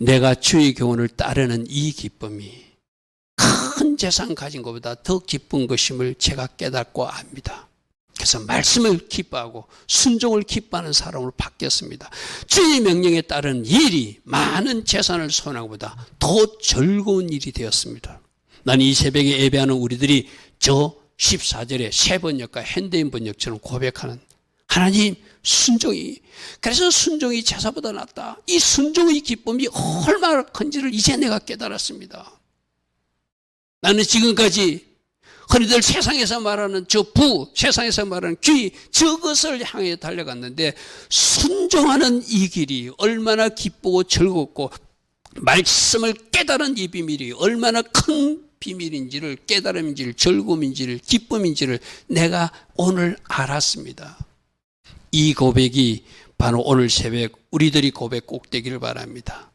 내가 주의 교훈을 따르는 이 기쁨이 큰 재산 가진 것보다 더 기쁜 것임을 제가 깨닫고 압니다. 그래서 말씀을 기뻐하고 순종을 기뻐하는 사람으로 바뀌었습니다. 주의 명령에 따른 일이 많은 재산을 소원한 것보다 더 즐거운 일이 되었습니다. 난 이 새벽에 예배하는 우리들이 저 14절에 새 번역과 핸드인 번역처럼 고백하는 하나님 순종이 그래서 순종이 제사보다 낫다. 이 순종의 기쁨이 얼마나 큰지를 이제 내가 깨달았습니다. 나는 지금까지 흔히들 세상에서 말하는 저 부, 세상에서 말하는 귀, 저것을 향해 달려갔는데 순종하는 이 길이 얼마나 기쁘고 즐겁고 말씀을 깨달은 이 비밀이 얼마나 큰 비밀인지를 깨달음인지를 즐거움인지를 기쁨인지를 내가 오늘 알았습니다. 이 고백이 바로 오늘 새벽 우리들이 고백 꼭 되기를 바랍니다.